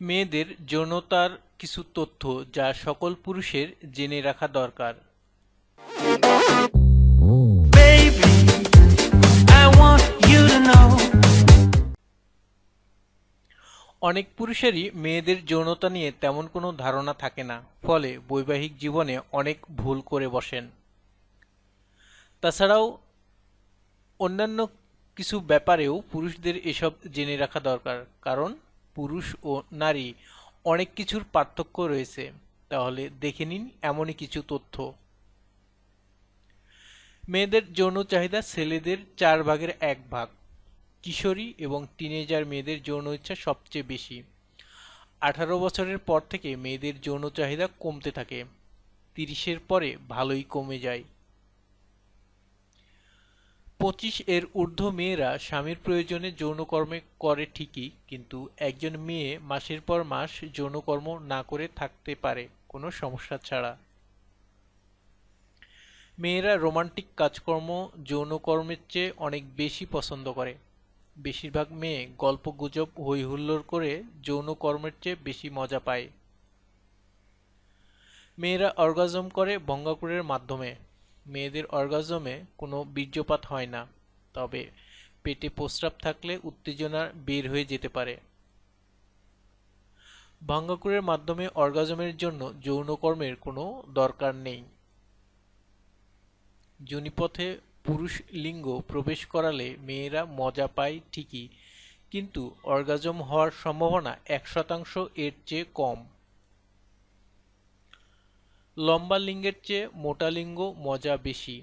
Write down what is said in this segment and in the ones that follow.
মেয়েদের যৌনতার কিছু তথ্য যা সকল পুরুষের জেনে রাখা দরকার. অনেক পুরুষেরই মেয়েদের যৌনতা নিয়ে তেমন কোনো ধারণা থাকে না ফলে বৈবাহিক জীবনে অনেক ভুল করে বসেন তাছাড়াও অন্যান্য কিছু ব্যাপারেও পুরুষদের এসব জেনে রাখা দরকার কারণ পুরুষ ও নারী অনেক কিছুর পার্থক্য রয়েছে। তাহলে দেখে নিন এমনই কিছু তথ্য। মেয়েদের যৌন চাহিদা ছেলেদের চার ভাগের এক ভাগ। কিশোরী এবং টিনেজার মেয়েদের যৌন ইচ্ছা সবচেয়ে বেশি। আঠারো বছরের পর থেকে মেয়েদের যৌন চাহিদা কমতে থাকে। তিরিশের পরে ভালোই কমে যায়। পঁচিশ এর ঊর্ধ্ব মেয়েরা স্বামীর প্রয়োজনে যৌনকর্মে করে ঠিকই, কিন্তু একজন মেয়ে মাসের পর মাস যৌনকর্ম না করে থাকতে পারে, কোনো সমস্যা ছাড়া। মেয়েরা রোমান্টিক কাজকর্ম যৌনকর্মের চেয়ে অনেক বেশি পছন্দ করে। বেশিরভাগ মেয়ে গল্প গুজব হই হুল্লোড় করে যৌনকর্মের চেয়ে বেশি মজা পায়। মেয়েরা অর্গাজম করে ভঙ্গাকুরের মাধ্যমে। মেয়েদের অর্গাজমে কোনো বীর্যপাত হয় না, তবে পেটে প্রস্রাব থাকলে উত্তেজনা বের হয়ে যেতে পারে। ভঙ্গাকুরের মাধ্যমে অর্গাজমের জন্য যৌনকর্মের কোনো দরকার নেই। যোনিপথে পুরুষ লিঙ্গ প্রবেশ করালে মেয়েরা মজা পায় ঠিকই, কিন্তু অর্গাজম হওয়ার সম্ভাবনা এক শতাংশ এর চেয়ে কম। লম্বা লিঙ্গের চেয়ে মোটা লিঙ্গ মজা বেশি।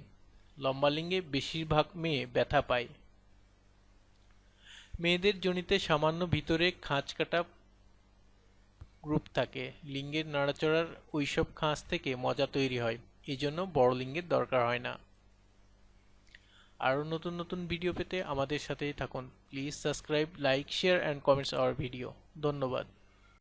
লম্বা লিঙ্গে বেশিরভাগ মেয়ে ব্যথা পায়। মেয়েদের জনিতে সামান্য ভিতরে খাঁজ কাটা গ্রুপ থাকে। লিঙ্গের নাড়াচড়ার ওইসব খাঁজ থেকে মজা তৈরি হয়। এই জন্য বড় লিঙ্গের দরকার হয় না। আরও নতুন নতুন ভিডিও পেতে আমাদের সাথেই থাকুন। Please subscribe, like, share, and comments our video. ধন্যবাদ।